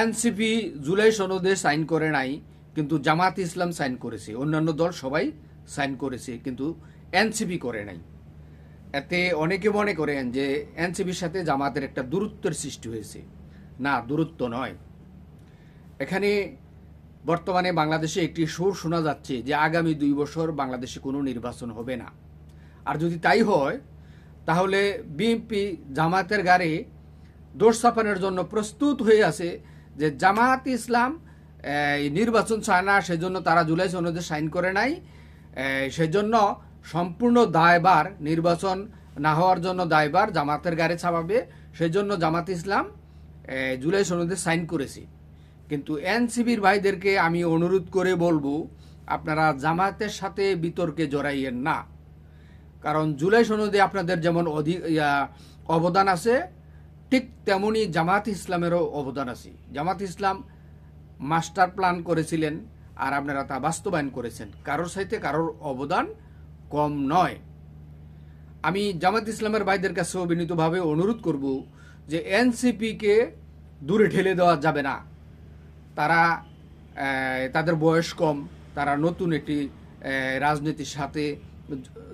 NCP July সনদে sign করে নাই, কিন্তু জামাত ইসলাম সাইন করেছে। অন্যান্য দল সবাই সাইন করেছে, কিন্তু এনসিপি করে নাই। এতে অনেকে মনে করেন যে এনসিপির সাথে জামাতের একটা দূরত্বের সৃষ্টি হয়েছে। না, দূরত্ব নয়। এখানে বর্তমানে বাংলাদেশে একটি সুর শোনা যাচ্ছে যে আগামী দুই বছর বাংলাদেশে কোনো নির্বাচন হবে না। আর যদি তাই হয়, তাহলে বিএনপি জামাতের গাড়ি দোষ চাপানোর জন্য প্রস্তুত হয়ে আছে যে জামাত ইসলাম নির্বাচন চায় না সেজন্য তারা জুলাই সনদে সাইন করে নাই। সেজন্য সম্পূর্ণ দায়বার নির্বাচন না হওয়ার জন্য দায়বার জামাতের গাড়ি ছাপাবে সেজন্য জামাত ইসলাম জুলাই সনদে সাইন করেছি। কিন্তু এনসিবির ভাইদেরকে আমি অনুরোধ করে বলব আপনারা জামাতের সাথে বিতর্কে জড়াইয়েন না। কারণ জুলাই সনদে আপনাদের যেমন অধি ইয়া, অবদান আছে ঠিক তেমনি জামাত ইসলামেরও অবদান আছে। জামাত ইসলাম মাস্টার প্ল্যান করেছিলেন আর আপনারা তা বাস্তবায়ন করেছেন। কারোর সাথে কারোর অবদান কম নয়। আমি জামাত ইসলামের ভাইদের কাছেও বিনীতভাবে অনুরোধ করব যে এনসিপিকে দূরে ঠেলে দেওয়া যাবে না। তারা তাদের বয়স কম, তারা নতুন একটি রাজনীতির সাথে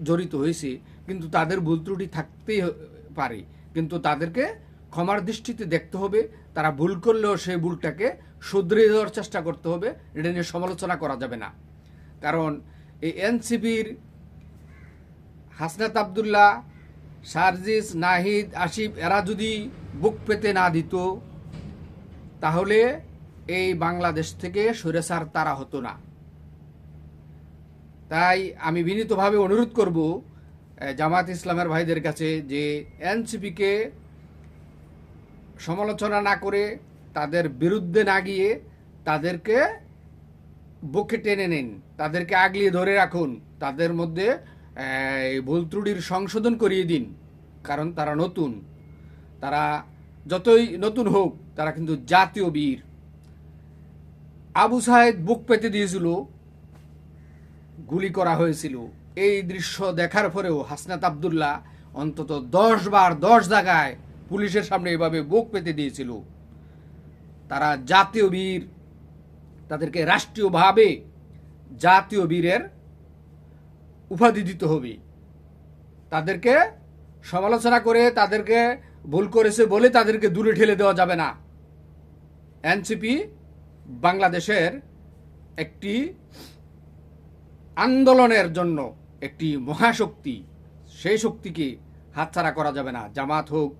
জড়িত হয়েছে। কিন্তু তাদের ভুল ত্রুটি থাকতেই পারে। কিন্তু তাদেরকে ক্ষমার দৃষ্টিতে দেখতে হবে, তারা ভুল করলেও সেই ভুলটাকে শুধরে দেওয়ার চেষ্টা করতে হবে, এটা নিয়ে সমালোচনা করা যাবে না। কারণ এই এনসিপির হাসনাত আবদুল্লাহ, সার্জিস, নাহিদ, আসিফ, এরা যদি বুক পেতে না দিত, তাহলে এই বাংলাদেশ থেকে সরেসার তারা হতো না। তাই আমি বিনীতভাবে অনুরোধ করব জামাত ইসলামের ভাইদের কাছে যে এনসিপিকে সমালোচনা না করে তাদের বিরুদ্ধে না গিয়ে তাদেরকে বুকে টেনে নিন, তাদেরকে আগলিয়ে ধরে রাখুন, তাদের মধ্যে ভুল ত্রুটির সংশোধন করিয়ে দিন, কারণ তারা নতুন। তারা যতই নতুন হোক, তারা কিন্তু জাতীয় বীর। আবু সাহেদ বুক পেতে দিয়েছিল, গুলি করা হয়েছিল। এই দৃশ্য দেখার পরেও হাসনাত আবদুল্লাহ অন্তত দশ বার দশ জায়গায় পুলিশের সামনে এভাবে বুক পেতে দিয়েছিল। তারা জাতীয় বীর, তাদেরকে রাষ্ট্রীয়ভাবে জাতীয় বীরের উপাধি দিতে হবে। তাদেরকে সমালোচনা করে, তাদেরকে ভুল করেছে বলে তাদেরকে দূরে ঠেলে দেওয়া যাবে না। এনসিপি বাংলাদেশের একটি আন্দোলনের জন্য একটি মহাশক্তি, সেই শক্তিকে হাতছাড়া করা যাবে না। জামাত হোক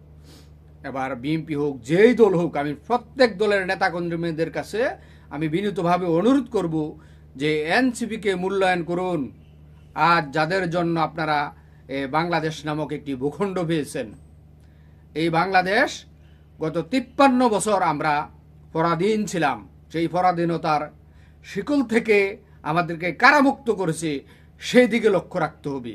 এবার বিএনপি হোক, যেই দল হোক, আমি প্রত্যেক দলের নেতাকর্মীদের কাছে আমি বিনীতভাবে অনুরোধ করব যে এনসিপিকে মূল্যায়ন করুন। আর যাদের জন্য আপনারা বাংলাদেশ নামক একটি ভূখণ্ড পেয়েছেন। এই বাংলাদেশ গত তিপ্পান্ন বছর আমরা পরাধীন ছিলাম। সেই পরাধীনতার শিকল থেকে আমাদেরকে কারামুক্ত করেছে, সেই দিকে লক্ষ্য রাখতে হবে।